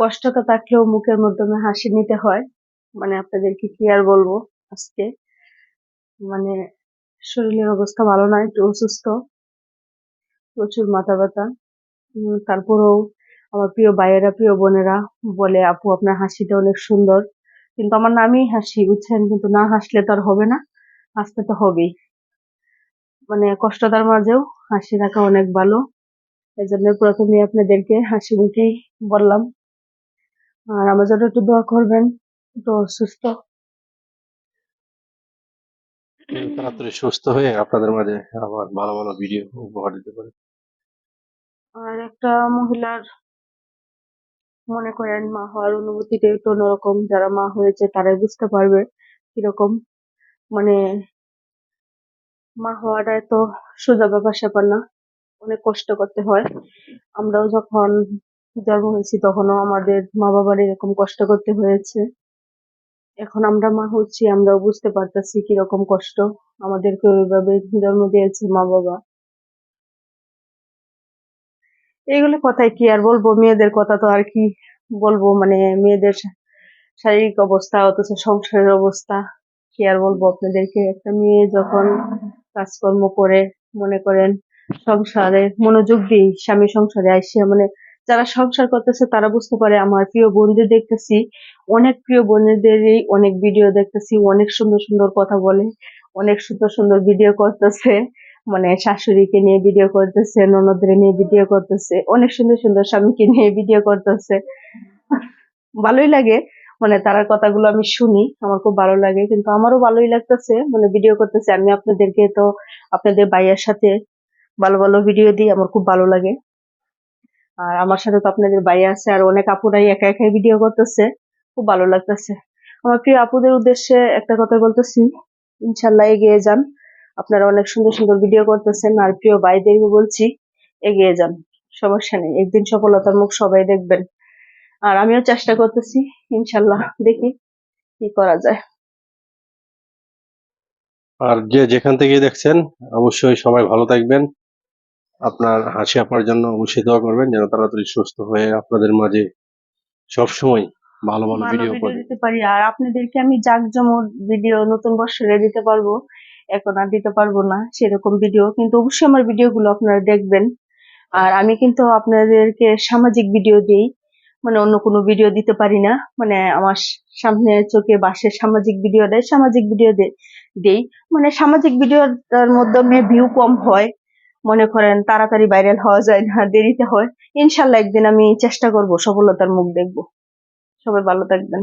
কষ্টটা থাকলেও মুখের মাধ্যমে হাসি নিতে হয়। মানে আপনাদেরকে কি আর বলব আজকে। মানে শরীরের অবস্থা ভালো না, একটু অসুস্থ। প্রচুর মাথা ব্যথা। তারপরেও আমার প্রিয় ভাইয়েরা, প্রিয় বোনেরা বলে, আপু, আপনার হাসিটা অনেক সুন্দর। কিন্তু আমার নামই হাসি, বুঝছেন? কিন্তু না হাসলে তো আর হবে না, হাসতে তো হবেই। মানে কষ্টতার মাঝেও হাসি রাখা অনেক ভালো। এই জন্য প্রথমে আপনাদেরকে হাসি মুখেই বললাম আর আমার জন্য একটু দোয়া করবেন একটু অসুস্থ। তাড়াতাড়ি সুস্থ হয়ে আপনাদের মাঝে আবার ভালো ভালো ভিডিও উপহার দিতে পারে আর একটা মহিলার মনে করেন মা হওয়ার অনুভূতিটা একটু অন্যরকম। যারা মা হয়েছে তারাই বুঝতে পারবে কীরকম। মানে মা হওয়াটা এত সোজা ব্যাপার স্যাপার না অনেক কষ্ট করতে হয়। আমরাও যখন জন্ম হয়েছি তখনও আমাদের মা বাবার এরকম কষ্ট করতে হয়েছে। এখন আমরা মা হচ্ছি, আমরাও বুঝতে পারতেছি কীরকম কষ্ট। আমাদেরকে ওইভাবে জন্ম দিয়েছে মা বাবা এইগুলো কথায় কি আর বলব? মেয়েদের কথা তো আর কি বলব? মানে মেয়েদের শারীরিক অবস্থা অথচ সংসারের অবস্থা কি আর বলব আপনাদেরকে? একটা মেয়ে যখন কাজকর্ম করে, মনে করেন সংসারে মনোযোগ দিই স্বামী সংসারে আসে মানে যারা সংসার করতেছে তারা বুঝতে পারে আমার প্রিয় বন্ধু দেখতেছি। অনেক প্রিয় বন্ধুদেরই অনেক ভিডিও দেখতেছি, অনেক সুন্দর সুন্দর কথা বলে, অনেক সুন্দর সুন্দর ভিডিও করতেছে। মানে শাশুড়িকে নিয়ে ভিডিও করতেছে, ননদরে নিয়ে ভিডিও করতেছে, অনেক সুন্দর সুন্দর স্বামীকে নিয়ে ভিডিও করতেছে। ভালোই লাগে মানে তার কথাগুলো আমি শুনি, আমার খুব ভালো লাগে, কিন্তু আমারও ভালোই লাগতেছে মানে ভিডিও করতেছে। আমি আপনাদেরকে তো আপনাদের ভাইয়ের সাথে ভালো ভালো ভিডিও দিই, আমার খুব ভালো লাগে। আর আমার সাথে তো আপনাদের ভাই আছে আর অনেক আপুরাই একা একাই ভিডিও করতেছে। খুব ভালো লাগতেছে। আমার প্রিয় আপুদের উদ্দেশ্যে একটা কথা বলতেছি। ইনশাল্লাহ এগিয়ে যান। আপনারা অনেক সুন্দর সুন্দর ভিডিও করতেছেন আর প্রিয় ভাইদেরকে বলছি, এগিয়ে যান। সমস্যা নেই। একদিন সফলতার মুখ সবাই দেখবেন। আর আমিও চেষ্টা করতেছি ইনশাল্লাহ দেখি কি করা যায়। আর যে যেখান থেকে দেখছেন, অবশ্যই সবাই ভালো থাকবেন। আপনার হাসি আপার জন্য অবশ্যই দোয়া করবেন যেন তাড়াতাড়ি সুস্থ হয়ে আপনাদের মাঝে সবসময় ভালো ভালো ভালো ভিডিও দিতে পারি। আর আপনাদেরকে আমি জাঁকজমক ভিডিও নতুন বছরে দিতে পারব এখন আর দিতে পারব না সেরকম ভিডিও কিন্তু অবশ্যই আমার ভিডিওগুলো আপনারা দেখবেন। আর আমি কিন্তু আপনাদেরকে সামাজিক ভিডিও দিই মানে অন্য কোনো ভিডিও দিতে পারি না। মানে আমার সামনে চোখে বাসে সামাজিক ভিডিও দেয় সামাজিক ভিডিও দেই। মানে সামাজিক ভিডিওর মাধ্যমে ভিউ কম হয়। মনে করেন তাড়াতাড়ি ভাইরাল হওয়া যায় না, দেরিতে হয়, ইনশাল্লাহ একদিন আমি চেষ্টা করব সফলতার মুখ দেখব। সবাই ভালো থাকবেন।